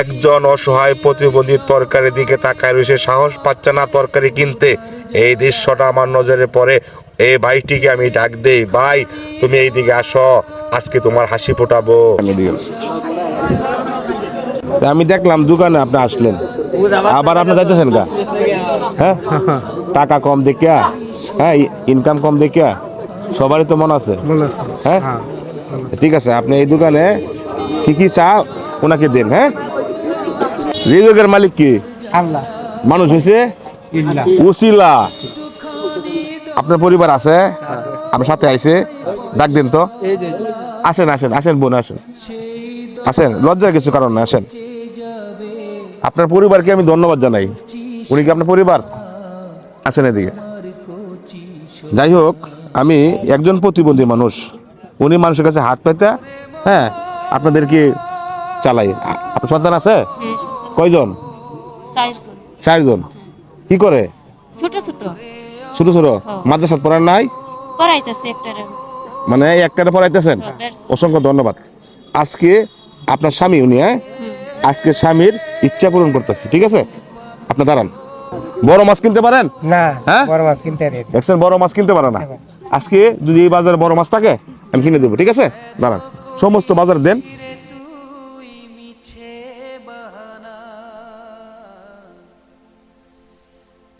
একজন অসহায় প্রতিবন্ধী তরকারির দিকে তাকায় রয়েছে সাহস পাচ্ছে না তরকারি কিনতে। এই দৃশ্যটা আমার নজরে পড়ে। এই ভাইটিকে আমি ডাক দেই ভাই তুমি এই দিকে আসো আজকে তোমার হাসি ফোটাবো। আমি দেখলাম দোকানে আপনি আসলেন। আবার আপনি যাইতেছেন গা? হ্যাঁ? টাকা কম দেখিয়া হ্যাঁ ইনকাম কম দেখিয়া সবারই তো মন আছে। হ্যাঁ? ঠিক আছে আপনি এই দোকানে কি কি চা ওনাকে দেন হ্যাঁ? রিজকের মালিক কি? আল্লাহ। মানুষ হয়েছে ইল্লা। উসিলা। আপনার পরিবার আছে? আপনার সাথে আইছে? ডাক দিন তো। আসেন আসেন আসেন বোন আসেন। আসেন লজ্জার কিছু কারণ না আসেন। আপনার পরিবারকে আমি ধন্যবাদ জানাই। উনি কি আপনার পরিবার? আসেন এদিকে। যাই হোক আমি একজন প্রতিবন্ধী মানুষ। উনি মানুষের কাছে হাত পেতে হ্যাঁ আপনাদেরকে চালাই। আপনার সন্তান আছে? হ্যাঁ, কয়জন? চারজন। চারজন। কি করে? ছোট ছোট। ছোট ছোট? মাদ্রাসাত পড়ার নাই? পড়াইতেছে একটার। মানে একটারে পড়াইতেছেন? হ্যাঁ, অসংখ্য ধন্যবাদ। আজকে আপনার স্বামী উনি হ্যাঁ? আজকে স্বামীর ইচ্ছা পূরণ করতেছি ঠিক আছে? আপনি দাঁড়ান। বড় মাছ কিনতে পারেন? না হ্যাঁ? বড় মাছ কিনতে রে দেখছেন বড় মাছ কিনতে পারে না। আজকে যদি এই বাজারে বড় মাছ থাকে আমি কিনে দেবো ঠিক আছে? দাঁড়ান। সমস্ত বাজার দেন।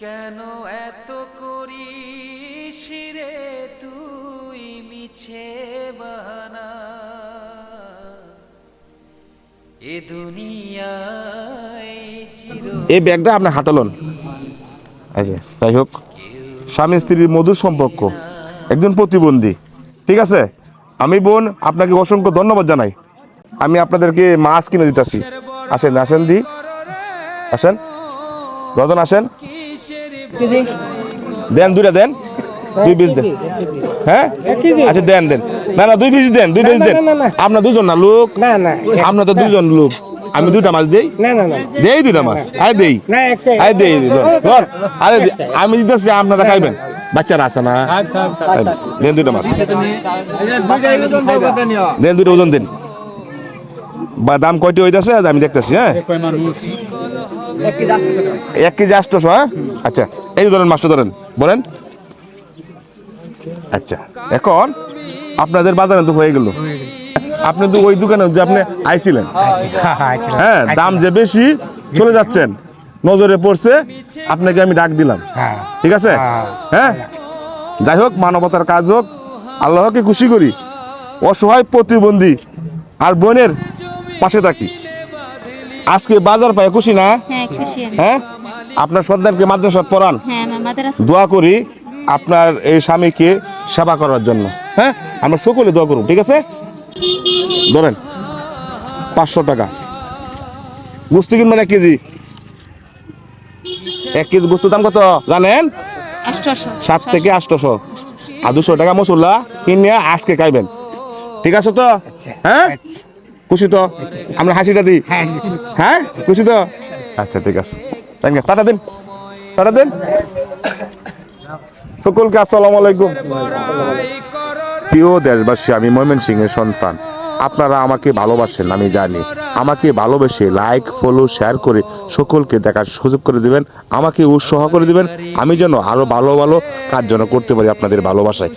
কেন এত করি শিরে তুই মিছে বাহানা? এ দুনিয়ায় এই ব্যাগটা আপনার হাতালন। আচ্ছা যাই হোক। স্বামী স্ত্রীর মধুর সম্পর্ক, একজন প্রতিবন্ধী। ঠিক আছে? আমি বোন, আপনাকে অসংখ্য ধন্যবাদ জানাই। আমি আপনাদেরকে মাছ কিনে দিতেছি। আসেন আসেন দি। আসেন। রতন, আসেন। দেন দুইটা দেন। দুই পিস দেন। হ্যাঁ? আচ্ছা দেন দেন। না না দুই পিস দেন দুই পিস দেন। আপনার দুজন না লোক? না না। আপনার তো দুজন লোক। আমি দুইটা মাছ দেই? না না না। দেই দুইটা মাছ? আয় দেই। আয় দেই ধর, ধর। আরে আমি দিতেছি আপনারা খাইবেন। বাচ্চারা আছে না? দেন দুইটা মাছ। দেন দুইটা ওজন দেন। বা দাম কয়টি হইতাছে? আমি দেখতেছি হ্যাঁ? এক কেজি আটশোশো হ্যাঁ? আচ্ছা এই ধরেন মাছটা ধরেন বলেন। আচ্ছা এখন আপনাদের বাজারে তো হয়ে গেল। আপনি তো ওই দোকানে যে আপনি আইছিলেন। হ্যাঁ দাম যে বেশি চলে যাচ্ছেন। নজরে পড়ছে আপনাকে আমি ডাক দিলাম। হ্যাঁ। ঠিক আছে? হ্যাঁ। হ্যাঁ? যাই হোক মানবতার কাজ হোক আল্লাহকে খুশি করি অসহায় প্রতিবন্ধী আর বোনের পাশে থাকি। আজকে বাজার পায় খুশি না? হ্যাঁ হ্যাঁ? আপনার সন্তানকে মাদ্রাসা পড়ান। হ্যাঁ দোয়া করি আপনার এই স্বামীকে সেবা করার জন্য। হ্যাঁ? আমরা সকলে দোয়া করুন ঠিক আছে? ধরেন পাঁচশো টাকা। গুস্তি কিনবেন এক কেজি? এক কেজি গুস্তুর দাম কত? জানেন? সাত থেকে আটশোশো। আর দুশো টাকা মশলা কিনে আজকে খাইবেন। ঠিক আছে তো? হ্যাঁ? খুশি তো? আমরা হাসিটা দিই। হ্যাঁ খুশি তো? আচ্ছা ঠিক আছে। থ্যাংক ইউ টাটা দিন। টাটা দিন। সকলকে আসসালামু আলাইকুম। প্রিয় দেশবাসী আমি ময়মন সিং এর সন্তান। আপনারা আমাকে ভালোবাসেন আমি জানি। আমাকে ভালোবেসে লাইক ফলো শেয়ার করে সকলকে দেখার সুযোগ করে দিবেন। আমাকে উৎসাহ করে দিবেন। আমি যেন আরও ভালো ভালো কাজ যেন করতে পারি আপনাদের ভালোবাসায়।